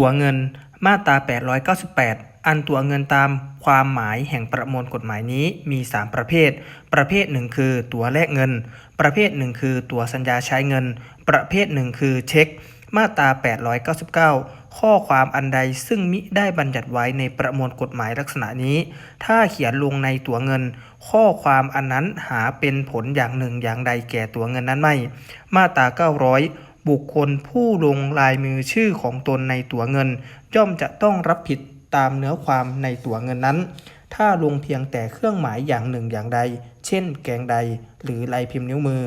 ตั๋วเงิน มาตรา 898 อันตั๋วเงินตามความหมายแห่งประมวลกฎหมายนี้มี 3 ประเภท ประเภทหนึ่งคือตั๋วแลกเงิน ประเภทหนึ่งคือตั๋วสัญญาใช้เงิน ประเภทหนึ่งคือเช็ค มาตรา 899 ข้อความอันใดซึ่งมิได้บัญญัติไว้ในประมวลกฎหมายลักษณะนี้ ถ้าเขียนลงในตั๋วเงิน ข้อความอันนั้นหาเป็นผลอย่างหนึ่งอย่างใดแก่ตั๋วเงินนั้นไม่ มาตรา 900 บุคคลผู้ลงลายมือชื่อของตนในตั๋วเงิน ย่อมจะต้องรับผิดตามเนื้อความในตั๋วเงินนั้น ถ้าลงเพียงแต่เครื่องหมายอย่างหนึ่งอย่างใด เช่น แกงใด หรือลายพิมพ์นิ้วมือ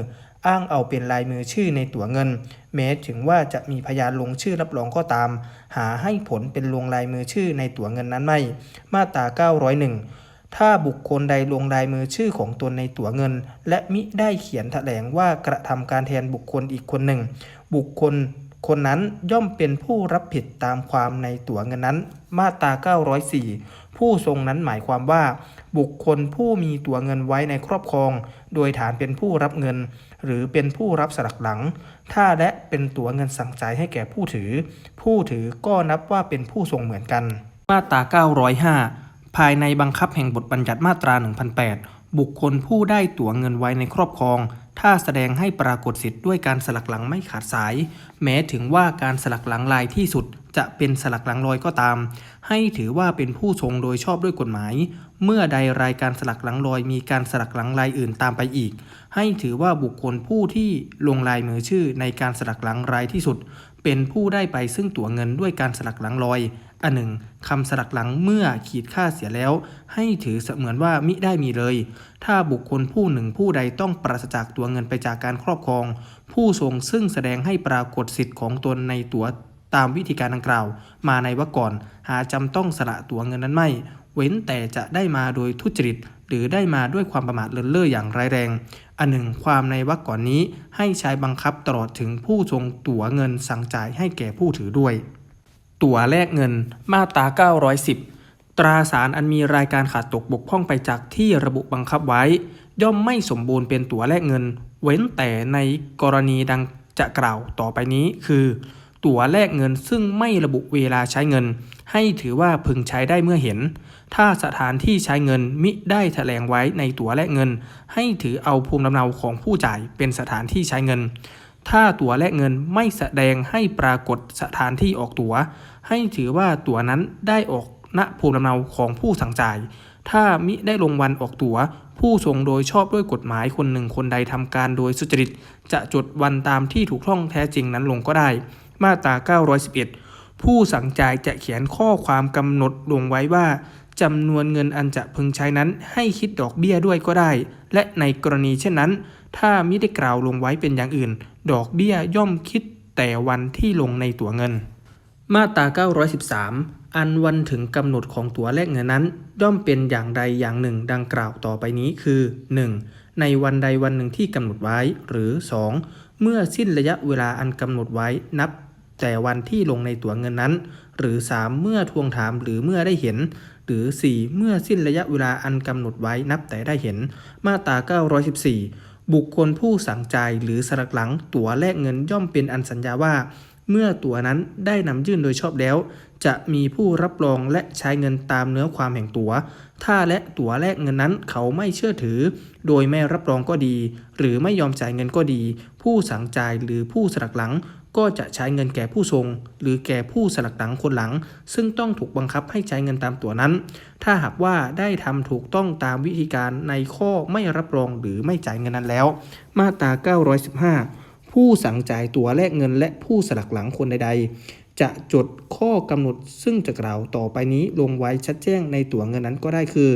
อ้างเอาเป็นลายมือชื่อในตั๋วเงิน แม้ถึงว่าจะมีพยานลงชื่อรับรองก็ตาม หาให้ผลเป็นลงลายมือชื่อในตั๋วเงินนั้นไม่ มาตรา901ถ้าบุคคลใดลงลายมือชื่อของตนในตั๋วเงิน และมิได้เขียนแถลงว่ากระทำการแทนบุคคลอีกคนหนึ่ง บุคคลคนนั้นย่อมเป็นผู้รับผิดตามความในตั๋วเงินนั้น มาตรา 904 ผู้ทรงนั้นหมายความว่า บุคคลผู้มีตั๋วเงินไว้ในครอบครอง โดยฐานเป็นผู้รับเงิน หรือเป็นผู้รับสลักหลัง ถ้าและเป็นตั๋วเงินสั่งจ่ายให้แก่ผู้ถือ ผู้ถือก็นับว่าเป็นผู้ทรงเหมือนกัน มาตรา 905 ภายในบังคับแห่งบทบัญญัติมาตรา 1008 บุคคลผู้ได้ตั๋วเงินไว้ในครอบครอง ถ้าแสดงให้ปรากฏสิทธิ์ด้วยการสลักหลังไม่ขาดสาย แม้ถึงว่าการสลักหลังลายที่สุดจะเป็นสลักหลังลอยก็ตาม ให้ถือว่าเป็นผู้ทรงโดยชอบด้วยกฎหมาย เมื่อใดรายการสลักหลังลอยมีการสลักหลังลายอื่นตามไปอีก ให้ถือว่าบุคคลผู้ที่ลงลายมือชื่อในการสลักหลังรายที่สุด เป็นผู้ได้ไปซึ่งตั๋วเงินด้วยการสลักหลังลอย อันหนึ่งคำสลักหลังเมื่อขีดค่าเสียแล้ว ให้ถือเสมือนว่ามิได้มีเลย ถ้าบุคคลผู้หนึ่งผู้ใดต้องปราศจากตัวเงินไปจากการครอบครอง ผู้ทรงซึ่งแสดงให้ปรากฏสิทธิ์ของตนในตั๋วตามวิธีการดังกล่าว มาในวรรคก่อน หาจำต้องสละตั๋วเงินนั้นไม่ เว้นแต่จะได้มาโดยทุจริต หรือได้มาด้วยความประมาทเลินเล่ออย่างร้ายแรง อันหนึ่งความในวรรคก่อนนี้ให้ใช้บังคับตลอดถึงผู้ทรงตั๋วเงินสั่งจ่ายให้แก่ผู้ถือด้วย ตั๋วแลกเงิน มาตรา 910 ตราสารอันมีรายการขาดตกบกพร่องไปจากที่ระบุบังคับไว้ ย่อมไม่สมบูรณ์เป็นตั๋วแลกเงิน เว้นแต่ในกรณีดังจะกล่าวต่อไปนี้คือ ตั๋วแลกเงินซึ่งไม่ระบุเวลาใช้เงิน ให้ถือว่าพึงใช้ได้เมื่อเห็น ถ้าสถานที่ใช้เงินมิได้แถลงไว้ในตั๋วแลกเงิน ให้ถือเอาภูมิลำเนาของผู้จ่ายเป็นสถานที่ใช้เงิน ถ้าตั๋วแลกเงินไม่แสดงให้ปรากฏสถานที่ออกตั๋ว ให้ถือว่าตั๋วนั้นได้ออกณภูมิลำเนาของผู้สั่งจ่าย ถ้ามิได้ลงวันออกตั๋ว ผู้ทรงโดยชอบด้วยกฎหมายคนหนึ่งคนใดทำการโดยสุจริต จะจดวันตามที่ถูกต้องแท้จริงนั้นลงก็ได้ มาตรา 911 ผู้สั่งจ่ายจะเขียนข้อความกำหนดลงไว้ว่าจำนวนเงินอันจะพึงใช้นั้นให้คิดดอกเบี้ยด้วยก็ได้ และในกรณีเช่นนั้น ถ้ามิได้กล่าวลงไว้เป็นอย่างอื่น ดอกเบี้ยย่อมคิดแต่วันที่ลงในตั๋วเงิน มาตรา 913 อันวันถึงกำหนดของตั๋วแลกเงินนั้น ย่อมเป็นอย่างใดอย่างหนึ่งดังกล่าวต่อไปนี้คือ 1. ในวันใดวันหนึ่งที่กำหนดไว้ หรือ 2. เมื่อสิ้นระยะเวลาอันกำหนดไว้นับ แต่วันที่ลงในตั๋วเงินนั้น หรือ 3. เมื่อทวงถามหรือเมื่อได้เห็น หรือ 4. เมื่อสิ้นระยะเวลาอันกำหนดไว้นับแต่ได้เห็น มาตรา 914 บุคคลผู้สั่งจ่ายหรือสลักหลังตั๋วแลกเงินย่อมเป็นอันสัญญาว่า เมื่อตั๋วนั้นได้นำยื่นโดยชอบแล้ว จะมีผู้รับรองและใช้เงินตามเนื้อความแห่งตั๋ว ถ้าและตั๋วแลกเงินนั้นเขาไม่เชื่อถือ โดยไม่รับรองก็ดี หรือไม่ยอมจ่ายเงินก็ดี ผู้สั่งจ่ายหรือผู้สลักหลัง ก็จะใช้เงินแก่ผู้ทรง หรือแก่ผู้สลักหลังคนหลัง ซึ่งต้องถูกบังคับให้ใช้เงินตามตัวนั้น ถ้าหากว่าได้ทำถูกต้องตามวิธีการในข้อไม่รับรองหรือไม่จ่ายเงินนั้นแล้ว มาตรา 915 ผู้สั่งจ่ายตัวแลกเงินและผู้สลักหลังคนใด ๆ จะจดข้อกำหนดซึ่งจะกล่าวต่อไปนี้ลงไว้ชัดแจ้งในตั๋วเงินนั้นก็ได้คือ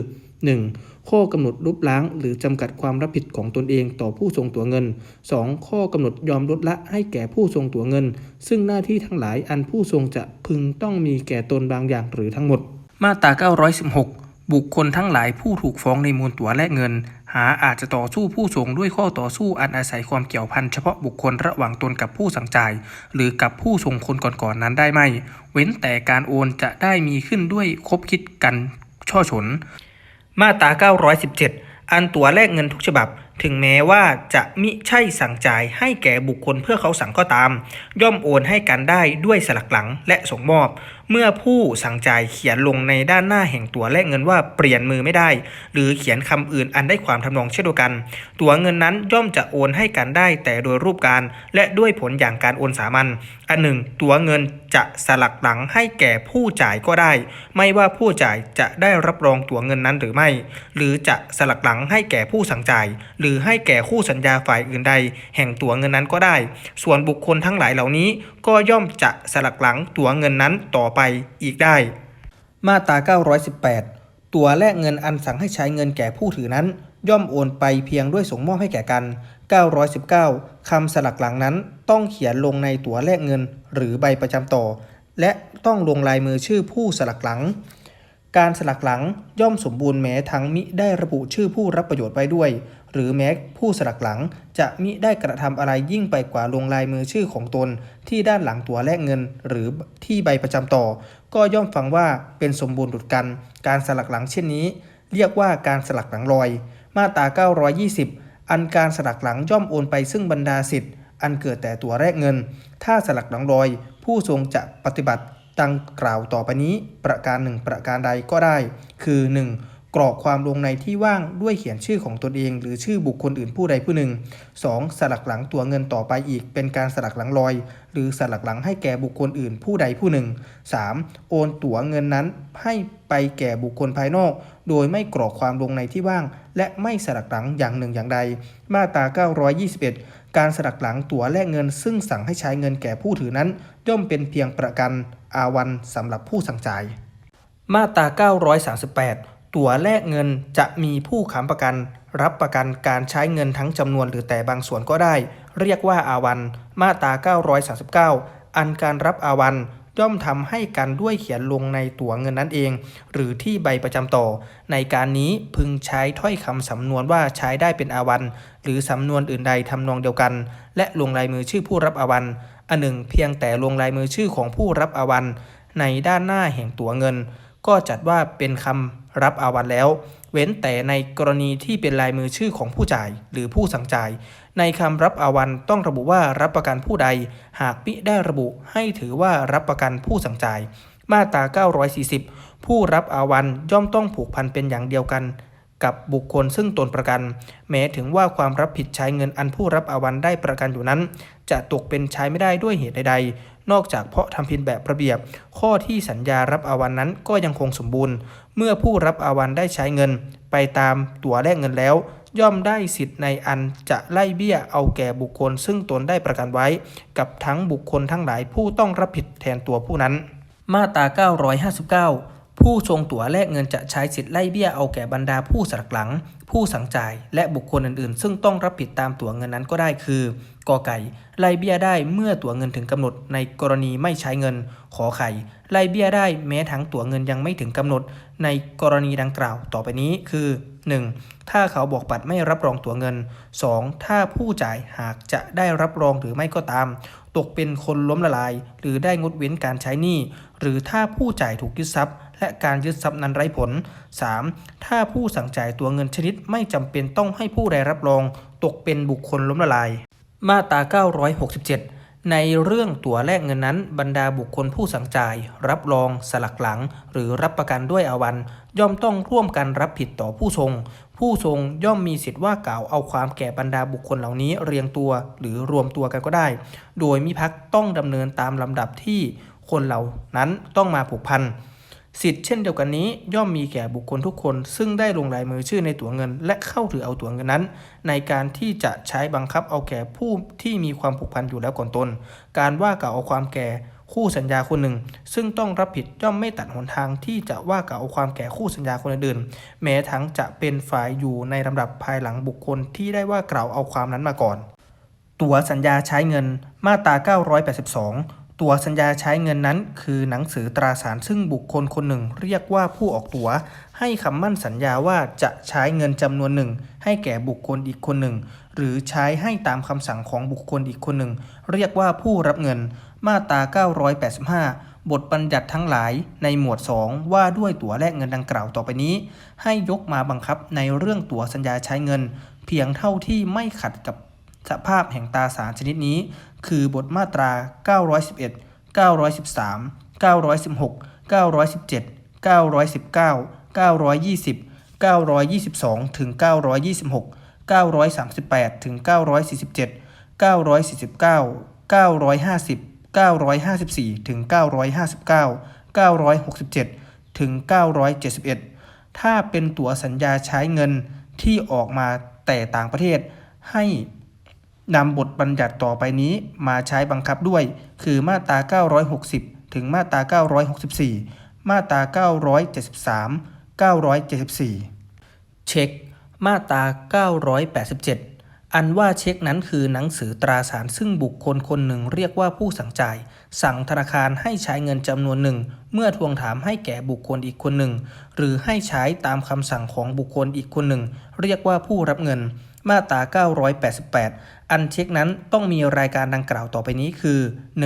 1. ข้อกำหนดลบล้าง หรือจำกัดความรับผิดของตนเองต่อผู้ทรงตั๋วเงิน 2. ข้อกำหนดยอมลดละให้แก่ผู้ทรงตั๋วเงิน ซึ่งหน้าที่ทั้งหลายอันผู้ทรงจะพึงต้องมีแก่ตนบางอย่างหรือทั้งหมด มาตรา916บุคคลทั้งหลายผู้ถูกฟ้องในมูลตั๋วแลกเงิน หาอาจจะต่อสู้ผู้ทรงด้วยข้อต่อสู้อันอาศัยความเกี่ยวพันเฉพาะบุคคลระหว่างตนกับผู้สั่งจ่าย หรือกับผู้ทรงคนก่อนๆนนั้นได้ไหม เว้นแต่การโอนจะได้มีขึ้นด้วยคบคิดกันช่อฉน มาตรา 917 อันตั๋วแลกเงินทุกฉบับ ถึงแม้ว่าจะมิใช่สั่งจ่ายให้แก่บุคคลเพื่อเขาสั่งก็ตาม ย่อมโอนให้กันได้ด้วยสลักหลังและส่งมอบ เมื่อผู้สั่งจ่ายเขียนลงในด้านหน้าแห่งตั๋วแลกเงินว่าเปลี่ยนมือไม่ได้ หรือเขียนคำอื่นอันได้ความทำนองเช่นเดียวกัน ตั๋วเงินนั้นย่อมจะโอนให้กันได้ แต่โดยรูปการ และด้วยผลอย่างการโอนสามัญอันหนึ่ง ตั๋วเงินจะสลักหลังให้แก่ผู้จ่ายก็ได้ ไม่ว่าผู้จ่ายจะได้รับรองตั๋วเงินนั้นหรือไม่ หรือจะสลักหลังให้แก่ผู้สั่งจ่าย หรือให้แก่คู่สัญญาฝ่ายอื่นใด แห่งตั๋วเงินนั้นก็ได้ ส่วนบุคคลทั้งหลายเหล่านี้ ก็ย่อมจะสลักหลังตั๋วเงินนั้นต่อไปอีกได้ มาตรา 918 ตัวแลกเงินอันสั่งให้ใช้เงินแก่ผู้ถือนั้น ย่อมโอนไปเพียงด้วยส่งมอบให้แก่กัน 919คำสลักหลังนั้นต้องเขียนลงในตั๋วแลกเงินหรือใบประจำต่อ และต้องลงลายมือชื่อผู้สลักหลัง การสลักหลังย่อมสมบูรณ์แม้ทั้งมิได้ระบุชื่อผู้รับประโยชน์ไว้ด้วย หรือแม้ผู้สลักหลังจะมิได้กระทำอะไรยิ่งไปกว่าลงลายมือชื่อของตน ที่ด้านหลังตัวแลกเงิน หรือที่ใบประจำต่อ ก็ย่อมฟังว่าเป็นสมบูรณ์ดุดกัน การสลักหลังเช่นนี้ เรียกว่าการสลักหลังลอย มาตรา 920 อันการสลักหลังย่อมโอนไปซึ่งบรรดาสิทธิ์อันเกิดแต่ตัวแรกเงิน ถ้าสลักหลังลอย ผู้ทรงจะปฏิบัติ ดังกล่าวต่อไปนี้ประการหนึ่งประการใดก็ได้ คือ 1. กรอกความลงในที่ว่างด้วยเขียนชื่อของตนเอง หรือชื่อบุคคลอื่นผู้ใดผู้หนึ่ง 2. สลักหลังตัวเงินต่อไปอีก เป็นการสลักหลังลอย หรือสลักหลังให้แก่บุคคลอื่นผู้ใดผู้หนึ่ง 3. โอนตั๋วเงินนั้นให้ไปแก่บุคคลภายนอก โดยไม่กรอกความลงในที่ว่าง และไม่สลักหลังอย่างหนึ่งอย่างใด มาตรา921 การสลักหลังตั๋วแลกเงิน ซึ่งสั่งให้ใช้เงินแก่ผู้ถือนั้น ย่อมเป็นเพียงประกันอาวันสำหรับผู้สั่งจ่าย มาตรา 938 ตั๋วแลกเงินจะมีผู้ค้ำประกัน รับประกันการใช้เงินทั้งจำนวนหรือแต่บางส่วนก็ได้ เรียกว่าอาวัน มาตรา 939 อันการรับอาวัน ย่อมทำให้กันด้วยเขียนลงในตั๋วเงินนั้นเอง หรือที่ใบประจำต่อ ในการนี้พึงใช้ถ้อยคำสำนวนว่าใช้ได้เป็นอาวัน หรือสำนวนอื่นใดทำนองเดียวกัน และลงลายมือชื่อผู้รับอาวัน อันหนึ่ง เพียงแต่ลงลายมือชื่อของผู้รับอาวัน ในด้านหน้าแห่งตั๋วเงิน ก็จัดว่าเป็นคำรับอาวันแล้ว เว้นแต่ในกรณีที่เป็นลายมือชื่อของผู้จ่ายหรือผู้สั่งจ่าย ในคำรับอาวันต้องระบุว่ารับประกันผู้ใด หากมิได้ระบุให้ถือว่ารับประกันผู้สั่งจ่าย มาตรา 940 ผู้รับอาวันย่อมต้องผูกพันเป็นอย่างเดียวกันกับบุคคลซึ่งตนประกัน แม้ถึงว่าความรับผิดใช้เงินอันผู้รับอาวันได้ประกันอยู่นั้น จะตกเป็นใช้ไม่ได้ด้วยเหตุใด นอกจากเพาะทำพินแบบระเบียบ ข้อที่สัญญารับอาวันนั้นก็ยังคงสมบูรณ์ เมื่อผู้รับอาวันได้ใช้เงิน ไปตามตั๋วแลกเงินแล้ว ย่อมได้สิทธิ์ในอันจะไล่เบี้ยเอาแก่บุคคล ซึ่งตนได้ประกันไว้ กับทั้งบุคคลทั้งหลายผู้ต้องรับผิดแทนตัวผู้นั้น มาตรา959 ผู้ทรงตั๋วแลกเงินจะใช้สิทธิ์ไล่เบี้ยเอาแก่บรรดาผู้สลักหลัง ผู้สั่งจ่าย และบุคคลอื่นๆ ซึ่งต้องรับผิดตามตั๋วเงินนั้นก็ได้คือกอไก่ ไล่เบี้ยได้เมื่อตั๋วเงินถึงกำหนด ในกรณีไม่ใช้เงิน ขอไข่ ไล่เบี้ยได้แม้ทั้งตั๋วเงินยังไม่ถึงกำหนด ในกรณีดังกล่าวต่อไปนี้คือ 1. ถ้าเขาบอกปัดไม่รับรองตั๋วเงิน 2. ถ้าผู้จ่ายหากจะได้รับรองหรือไม่ก็ตาม ตกเป็นคนล้มละลาย หรือได้งดเว้นการใช้หนี้ หรือถ้าผู้จ่ายถูกยึดทรัพย์ และการยึดทรัพย์นั้นไร้ผล 3. ถ้าผู้สั่งจ่ายตัวเงินชนิดไม่จำเป็นต้องให้ผู้ใดรับรอง ตกเป็นบุคคลล้มละลาย มาตรา 967ในเรื่องตั๋วแลกเงินนั้นบรรดาบุคคลผู้สั่งจ่าย รับรอง สลักหลัง หรือรับประกันด้วยอาวัน ย่อมต้องร่วมกันรับผิดต่อผู้ทรง ผู้ทรงย่อมมีสิทธิ์ว่ากล่าวเอาความแก่บรรดาบุคคลเหล่านี้เรียงตัวหรือรวมตัวกันก็ได้ โดยมิพักต้องดำเนินตามลำดับที่คนเหล่านั้นต้องมาผูกพันสิทธิ์เช่นเดียวกันนี้ย่อมมีแก่บุคคลทุกคน ซึ่งได้ลงลายมือชื่อในตั๋วเงิน และเข้าถือเอาตั๋วเงินนั้น ในการที่จะใช้บังคับเอาแก่ผู้ที่มีความผูกพันอยู่แล้วก่อนตน การว่ากล่าวเอาความแก่ คู่สัญญาคนหนึ่ง ซึ่งต้องรับผิดย่อมไม่ตัดหนทางที่จะว่ากล่าวเอาความแก่คู่สัญญาคนอื่น แม้ทั้งจะเป็นฝ่ายอยู่ในลำดับภายหลังบุคคลที่ได้ว่ากล่าวเอาความนั้นมาก่อน ตั๋วสัญญาใช้เงินมาตรา 982ตั๋วสัญญาใช้เงินนั้น คือหนังสือตราสารซึ่งบุคคลคนหนึ่ง เรียกว่าผู้ออกตั๋ว ให้คำมั่นสัญญาว่าจะใช้เงินจำนวนหนึ่ง ให้แก่บุคคลอีกคนหนึ่ง หรือใช้ให้ตามคำสั่งของบุคคลอีกคนหนึ่ง เรียกว่าผู้รับเงิน มาตรา 985 บทบัญญัติทั้งหลายในหมวด 2 ว่าด้วยตั๋วแลกเงินดังกล่าวต่อไปนี้ ให้ยกมาบังคับในเรื่องตั๋วสัญญาใช้เงิน เพียงเท่าที่ไม่ขัดกับสภาพแห่งตาสารชนิดนี้ คือบทมาตรา 911 913 916 917 919 920 922 ถึง 926 938 ถึง 947 949 950 954 ถึง 959 967 ถึง 971 ถ้าเป็นตั๋วสัญญาใช้เงินที่ออกมาแต่ต่างประเทศ ให้นำบทบัญญัติต่อไปนี้มาใช้บังคับด้วย คือมาตรา 960 ถึงมาตรา 964 มาตรา 973 974 เช็ค มาตรา 987 อันว่าเช็คนั้นคือหนังสือตราสารซึ่งบุคคลคนหนึ่งเรียกว่าผู้สั่งจ่าย สั่งธนาคารให้ใช้เงินจำนวนหนึ่ง เมื่อทวงถามให้แก่บุคคลอีกคนหนึ่ง หรือให้ใช้ตามคำสั่งของบุคคลอีกคนหนึ่ง เรียกว่าผู้รับเงิน มาตรา 988 อันเช็คนั้นต้องมีรายการดังกล่าวต่อไปนี้คือ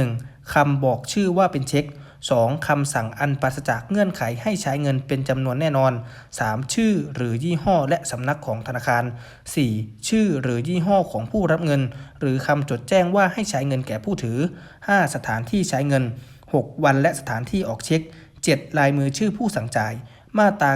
1. คำบอกชื่อว่าเป็นเช็ค 2. คำสั่งอันปราศจากเงื่อนไขให้ใช้เงินเป็นจำนวนแน่นอน 3. ชื่อหรือยี่ห้อและสำนักของธนาคาร 4. ชื่อหรือยี่ห้อของผู้รับเงิน หรือคำจดแจ้งว่าให้ใช้เงินแก่ผู้ถือ 5. สถานที่ใช้เงิน 6. วันและสถานที่ออกเช็ค 7. ลายมือชื่อผู้สั่งจ่าย มาตรา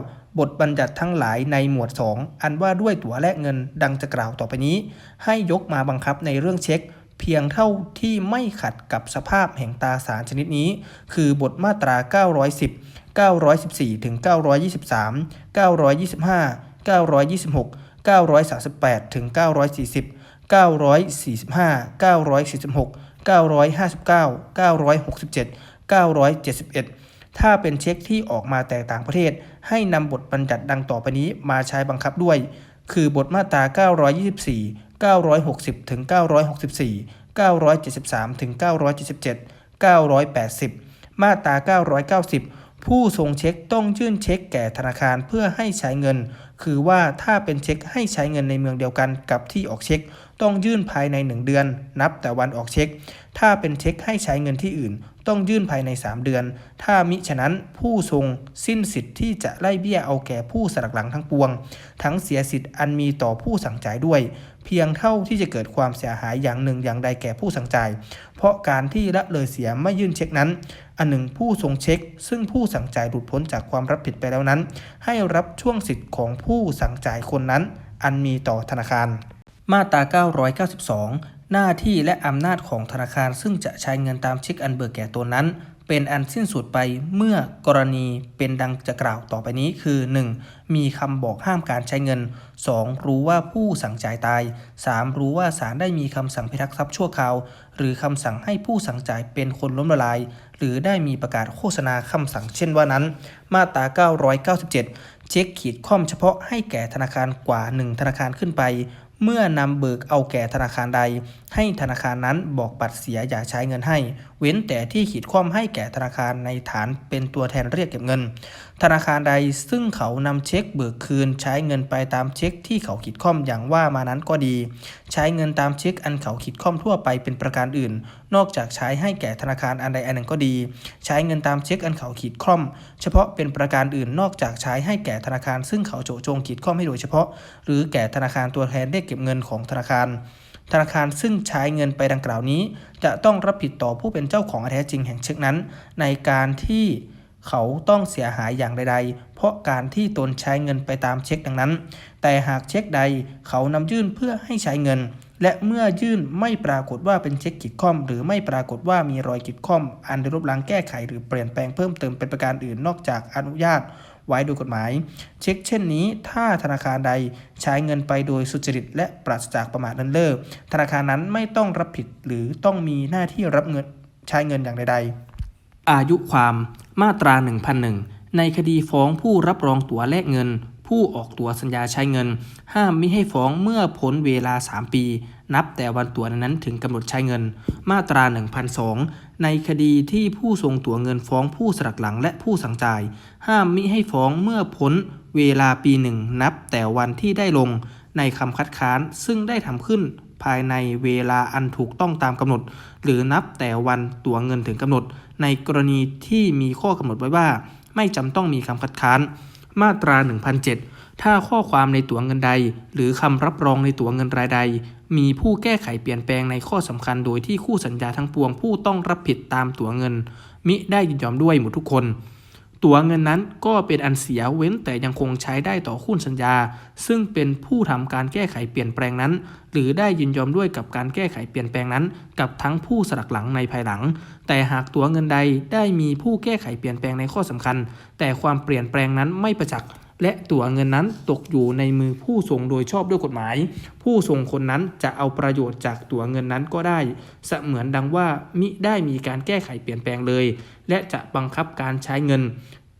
989บทบัญญัติทั้งหลายในหมวด 2 อันว่าด้วยตั๋วแลกเงินดังจะกล่าวต่อไปนี้ ให้ยกมาบังคับในเรื่องเช็ค เพียงเท่าที่ไม่ขัดกับสภาพแห่งตาสารชนิดนี้ คือบทมาตรา 910 914ถึง923 925 926 938ถึง940 945 946 959 967 971 ถ้าเป็นเช็คที่ออกมาแต่ต่างประเทศ ให้นำบทบัญญัติดังต่อไปนี้มาใช้บังคับด้วย คือบทมาตรา 924 960ถึง964 973ถึง977 980 มาตรา 990 ผู้ส่งเช็คต้องยื่นเช็คแก่ธนาคารเพื่อให้ใช้เงิน คือว่าถ้าเป็นเช็คให้ใช้เงินในเมืองเดียวกันกับที่ออกเช็ค ต้องยื่นภายใน 1 เดือน นับแต่วันออกเช็ค ถ้าเป็นเช็คให้ใช้เงินที่อื่น ต้องยื่นภายใน 3 เดือน ถ้ามิฉะนั้นผู้ทรงสิ้นสิทธิ์ที่จะไล่เบี้ยเอาแก่ผู้สลักหลังทั้งปวง ทั้งเสียสิทธิ์อันมีต่อผู้สั่งจ่ายด้วย เพียงเท่าที่จะเกิดความเสียหายอย่างหนึ่งอย่างใดแก่ผู้สั่งจ่าย เพราะการที่ละเลยเสียไม่ยื่นเช็คนั้น อันหนึ่งผู้ทรงเช็ค ซึ่งผู้สั่งจ่ายหลุดพ้นจากความรับผิดไปแล้วนั้น ให้รับช่วงสิทธิ์ของผู้สั่งจ่ายคนนั้น อันมีต่อธนาคาร มาตรา 992 หน้าที่และอำนาจของธนาคารซึ่งจะใช้เงินตามเช็คอันเบิกแก่ตนนั้น เป็นอันสิ้นสุดไปเมื่อกรณีเป็นดังจะกล่าวต่อไปนี้คือ 1. มีคำบอกห้ามการใช้เงิน 2. รู้ว่าผู้สั่งจ่ายตาย 3. รู้ว่าศาลได้มีคำสั่งพิทักษ์ทรัพย์ชั่วคราว หรือคำสั่งให้ผู้สั่งจ่ายเป็นคนล้มละลาย หรือได้มีประกาศโฆษณาคำสั่งเช่นว่านั้น มาตรา 997 เช็คขีดข้อมเฉพาะให้แก่ธนาคารกว่า 1 ธนาคารขึ้นไป เมื่อนำเบิกเอาแก่ธนาคารใด ให้ธนาคารนั้นบอกปัดเสียอย่าใช้เงินให้ เว้นแต่ที่ขีดข้อมให้แก่ธนาคารในฐานเป็นตัวแทนเรียกเก็บเงิน ธนาคารใดซึ่งเขานำเช็คเบิกคืน ใช้เงินไปตามเช็คที่เขาขีดข้อมอย่างว่ามานั้นก็ดี ใช้เงินตามเช็คอันเขาขีดข้อมทั่วไปเป็นประการอื่น นอกจากใช้ให้แก่ธนาคารอันใดอันหนึ่งก็ดี ใช้เงินตามเช็คอันเขาขีดข้อม เฉพาะเป็นประการอื่นนอกจากใช้ให้แก่ธนาคาร ซึ่งเขาโจโจงขีดข้อมให้โดยเฉพาะ หรือแก่ธนาคารตัวแทนเรียกเก็บเงินของธนาคารธนาคารซึ่งใช้เงินไปดังกล่าวนี้ จะต้องรับผิดต่อผู้เป็นเจ้าของอแท้จริงแห่งเช็คนั้น ในการที่ เขาต้องเสียหายอย่างใดๆ เพราะการที่ตนใช้เงินไปตามเช็คดังนั้น แต่หากเช็คใดเขานำยื่นเพื่อให้ใช้เงิน และเมื่อยื่นไม่ปรากฏว่าเป็นเช็คขีดข้อม หรือไม่ปรากฏว่ามีรอยขีดข้อม อันได้ลบล้างแก้ไขหรือเปลี่ยนแปลงเพิ่มเติมเป็นประการอื่นนอกจากอนุญาตไว้โดยกฎหมาย เช็คเช่นนี้ ถ้าธนาคารใดใช้เงินไปโดยสุจริต และปราศจากประมาทเลินเล่อธนาคารนั้นไม่ต้องรับผิดหรือต้องมีหน้าที่รับเงินใช้เงินอย่างใดๆ อายุความมาตรา 1001 ในคดีฟ้องผู้รับรองตั๋วแลกเงิน ผู้ออกตั๋วสัญญาใช้เงิน ห้ามมิให้ฟ้องเมื่อพ้นเวลา 3 ปี นับแต่วันตั๋วนั้นถึงกำหนดใช้เงิน มาตรา 1002 ในคดีที่ผู้ทรงตั๋วเงินฟ้องผู้สลักหลังและผู้สั่งจ่าย ห้ามมิให้ฟ้องเมื่อพ้นเวลาปีหนึ่งนับแต่วันที่ได้ลงในคำคัดค้านซึ่งได้ทำขึ้น ภายในเวลาอันถูกต้องตามกำหนด หรือนับแต่วันตัวเงินถึงกำหนด ในกรณีที่มีข้อกำหนดไว้ว่า ไม่จำต้องมีคำคัดค้าน มาตรา 1007 ถ้าข้อความในตั๋วเงินใด หรือคำรับรองในตั๋วเงินรายใด มีผู้แก้ไขเปลี่ยนแปลงในข้อสำคัญโดยที่คู่สัญญาทั้งปวงผู้ต้องรับผิดตามตั๋วเงิน มิได้ยินยอมด้วยหมดทุกคน ตั๋วเงินนั้นก็เป็นอันเสียเว้นแต่ยังคงใช้ได้ต่อคู่สัญญา ซึ่งเป็นผู้ทำการแก้ไขเปลี่ยนแปลงนั้น หรือได้ยินยอมด้วยกับการแก้ไขเปลี่ยนแปลงนั้น กับทั้งผู้สลักหลังในภายหลัง แต่หากตั๋วเงินใดได้มีผู้แก้ไขเปลี่ยนแปลงในข้อสำคัญ แต่ความเปลี่ยนแปลงนั้นไม่ประจักษ์ และตั๋วเงินนั้นตกอยู่ในมือผู้ส่งโดยชอบด้วยกฎหมาย ผู้ส่งคนนั้นจะเอาประโยชน์จากตั๋วเงินนั้นก็ได้ เสมือนดังว่ามิได้มีการแก้ไขเปลี่ยนแปลงเลย และจะบังคับการใช้เงิน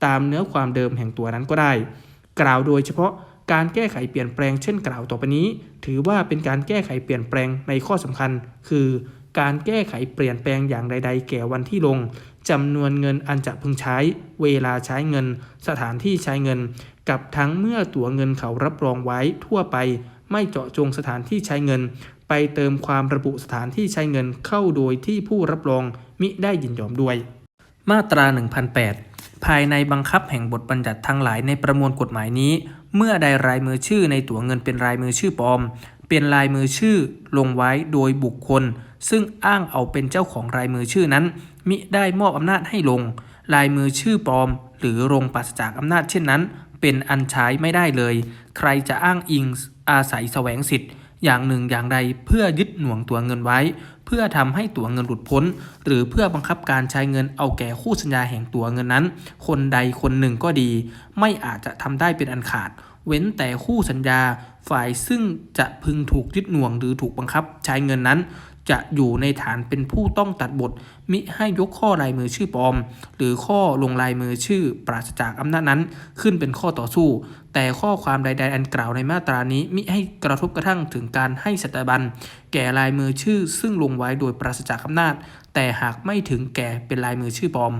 ตามเนื้อความเดิมแห่งตั๋วนั้นก็ได้ กล่าวโดยเฉพาะการแก้ไขเปลี่ยนแปลงเช่นกล่าวต่อไปนี้ ถือว่าเป็นการแก้ไขเปลี่ยนแปลงในข้อสำคัญ คือการแก้ไขเปลี่ยนแปลงอย่างใด ๆ แก่วันที่ลงจำนวนเงินอันจะพึงใช้ เวลาใช้เงิน สถานที่ใช้เงิน กับทั้งเมื่อตั๋วเงินเขารับรองไว้ทั่วไป ไม่เจาะจงสถานที่ใช้เงิน ไปเติมความระบุสถานที่ใช้เงินเข้าโดยที่ผู้รับรองมิได้ยินยอมด้วย มาตรา 1008 ภายในบังคับแห่งบทบัญญัติทั้งหลายในประมวลกฎหมายนี้ เมื่อใดรายมือชื่อในตั๋วเงินเป็นรายมือชื่อปลอม เป็นลายมือชื่อลงไว้โดยบุคคล ซึ่งอ้างเอาเป็นเจ้าของรายมือชื่อนั้น มิได้มอบอำนาจให้ลง ลายมือชื่อปลอม หรือลงปราศจากอำนาจเช่นนั้น เป็นอันใช้ไม่ได้เลย ใครจะอ้างอิงอาศัยแสวงสิทธิ์ อย่างหนึ่งอย่างใดเพื่อยึดหน่วงตัวเงินไว้ เพื่อทำให้ตัวเงินหลุดพ้น หรือเพื่อบังคับการใช้เงินเอาแก่คู่สัญญาแห่งตัวเงินนั้น คนใดคนหนึ่งก็ดี ไม่อาจจะทำได้เป็นอันขาด เว้นแต่คู่สัญญาฝ่ายซึ่งจะพึงถูกยึดหน่วงหรือถูกบังคับใช้เงินนั้น จะอยู่ในฐานเป็นผู้ต้องตัดบท มิให้ยกข้อลายมือชื่อปลอม หรือข้อลงลายมือชื่อปราศจากอำนาจนั้นขึ้นเป็นข้อต่อสู้ แต่ข้อความใดๆอันกล่าวในมาตรานี้ มิให้กระทบกระทั่งถึงการให้สถาบัน แก่ลายมือชื่อซึ่งลงไว้โดยปราศจากอำนาจ แต่หากไม่ถึงแก่เป็นลายมือชื่อปลอม